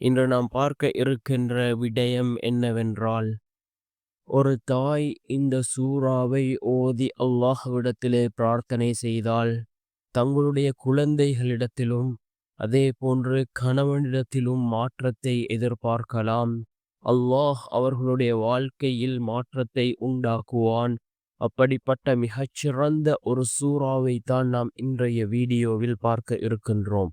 இன்று நாம் பார்க்க இருக்கின்ற விடயம் என்னவென்றால் ஒரு தாய் இந்த சூறாவை ஓதி அல்லாஹ்விடத்திலே பிரார்த்தனை செய்தால் தங்களுடைய குழந்தைகளிடத்திலும் அதே போன்று கணவனிடத்திலும் மாற்றத்தை எதிர்பார்க்கலாம். அல்லாஹ் அவர்களுடைய வாழ்க்கையில் மாற்றத்தை உண்டாக்குவான். அப்படிப்பட்ட மிகச்சிறந்த ஒரு சூறாவை தான் நாம் இன்றைய வீடியோவில் பார்க்க இருக்கின்றோம்.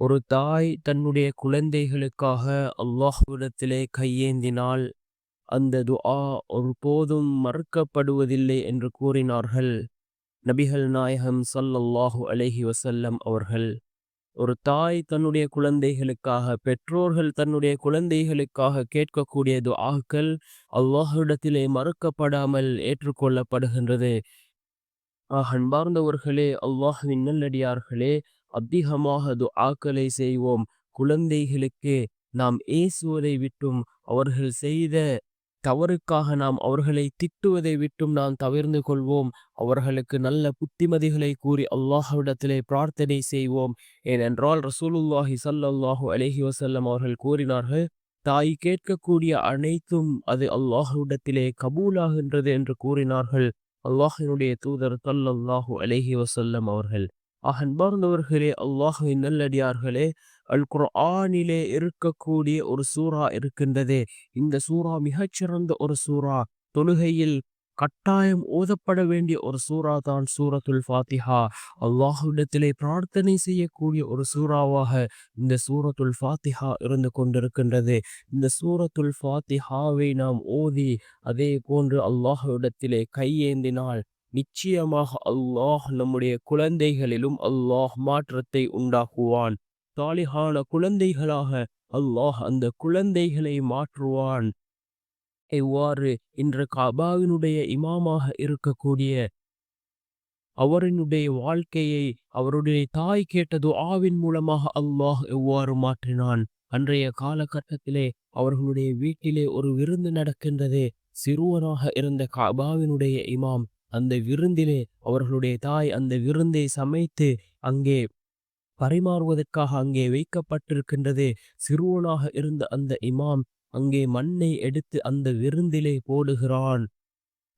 ஒரு தாய் தன்னுடைய குழந்தைகளுக்காக அல்லாஹ்விடத்திலே கையேந்தினால் அந்த துஆ ஒருபோதும் மறுக்கப்படுவதில்லை என்று கூறினார்கள். நபிகள் நாயகம் சல்லல்லாஹு அலஹி வசல்லம் அவர்கள் ஒரு தாய் தன்னுடைய குழந்தைகளுக்காக பெற்றோர்கள் தன்னுடைய குழந்தைகளுக்காக கேட்கக்கூடிய துஆக்கள் அல்லாஹ்விடத்திலே மறுக்கப்படாமல் ஏற்றுக்கொள்ளப்படுகின்றது. அன்பார்ந்தவர்களே அல்லாஹுவின் நல்லடியார்களே அதிகமாக துஆக்களை செய்வோம். குழந்தைகளுக்கு நாம் ஏசுவதை விட்டும் அவர்கள் செய்த தவறுக்காக நாம் அவர்களை திட்டுவதை விட்டும் நாம் தவிர்ந்து கொள்வோம். அவர்களுக்கு நல்ல புத்திமதிகளை கூறி அல்லாஹ்விடத்திலே பிரார்த்தனை செய்வோம். ஏனென்றால் ரசூலுல்லாஹி சல்லல்லாஹு அலஹி வசல்லம் அவர்கள் கூறினார்கள் தாய் கேட்கக்கூடிய அனைத்தும் அது அல்லாஹுடத்திலே கபூலாகின்றது என்று கூறினார்கள். அல்லாஹினுடைய தூதர் தல்லல்லாஹு அலஹி வசல்லம் அவர்கள். அன்பார்ந்தவர்களே அல்லாஹுவின் நல்லடியார்களே அல் குர்ஆனிலே இருக்கக்கூடிய ஒரு சூறா இருக்கின்றது. இந்த சூறா மிகச்சிறந்த ஒரு சூறா. தொழுகையில் கட்டாயம் ஓதப்பட வேண்டிய ஒரு சூறா தான் சூரத்துல் ஃபாத்திஹா. அல்லாஹுவிடத்திலே பிரார்த்தனை செய்யக்கூடிய ஒரு சூறாவாக இந்த சூரத்துல் ஃபாத்திஹா இருந்து கொண்டிருக்கின்றது. இந்த சூரத்துல் ஃபாத்திஹாவை நாம் ஓதி அதே போன்று அல்லாஹுவிடத்திலே கையேந்தினால் நிச்சயமாக அல்லாஹ் நம்முடைய குழந்தைகளிலும் அல்லாஹ் மாற்றத்தை உண்டாக்குவான். தாலிகான குழந்தைகளாக அல்லாஹ் அந்த குழந்தைகளை மாற்றுவான். எவ்வாறு இன்று கபாவினுடைய இமாமாக இருக்கக்கூடிய அவரினுடைய வாழ்க்கையை அவருடைய தாய் கேட்டது ஆவின் மூலமாக அல்லாஹ் எவ்வாறு மாற்றினான்? அன்றைய காலகட்டத்திலே அவர்களுடைய வீட்டிலே ஒரு விருந்து நடக்கின்றது. சிறுவனாக இருந்த கபாவினுடைய இமாம் அந்த விருந்திலே அவர்களுடைய தாய் அந்த விருந்தை சமைத்து அங்கே பரிமாறுவதற்காக அங்கே வைக்கப்பட்டிருக்கின்றது. சிறுவனாக இருந்த அந்த இமாம் அங்கே மண்ணை எடுத்து அந்த விருந்திலே போடுகிறான்.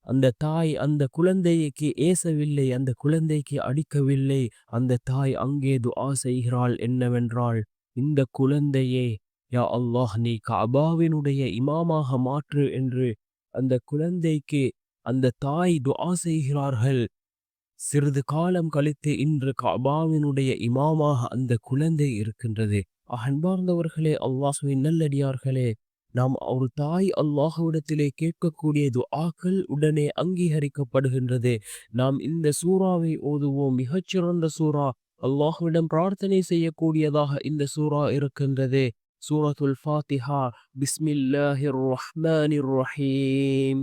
அந்த தாய் அந்த குழந்தைக்கு ஏசவில்லை அந்த குழந்தைக்கு அடிக்கவில்லை. அந்த தாய் அங்கே துஆ செய்கிறாள் என்னவென்றால் இந்த குழந்தையே யா அல்லாஹ் நீ கபாவினுடைய இமாமாக மாற்று என்று அந்த குழந்தைக்கு அந்த தாய் துஆ செய்கிறார்கள். சிறிது காலம் கழித்து இன்று கபாவினுடைய இமாமாக அந்த குழந்தை இருக்கின்றது. அன்பார்ந்தவர்களே அல்லாஹுவின் நல்லடியார்களே நாம் ஒரு தாய் அல்லாஹுவிடத்திலே கேட்கக்கூடிய துஆக்கள் உடனே அங்கீகரிக்கப்படுகின்றது. நாம் இந்த சூறாவை ஓதுவோம். மிகச்சிறந்த சூறா. அல்லாஹுவிடம் பிரார்த்தனை செய்யக்கூடியதாக இந்த சூறா இருக்கின்றது. சூரத்துல் ஃபாத்திஹா. பிஸ்மில்லாஹிர் ரஹ்மானிர் ரஹீம்.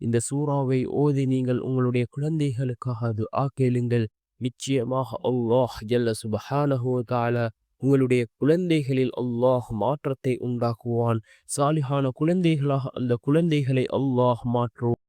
இந்த சூறாவை ஓதி நீங்கள் உங்களுடைய குழந்தைகளுக்காக அது ஆக்கேளுங்கள் நிச்சயமாக அல்லாஹ் ஜல்ல சுபஹானஹூதால உங்களுடைய குழந்தைகளில் அல்லாஹ் மாற்றத்தை உண்டாக்குவான். சாலிஹான குழந்தைகளாக அந்த குழந்தைகளை அல்லாஹ் மாற்றுவோம்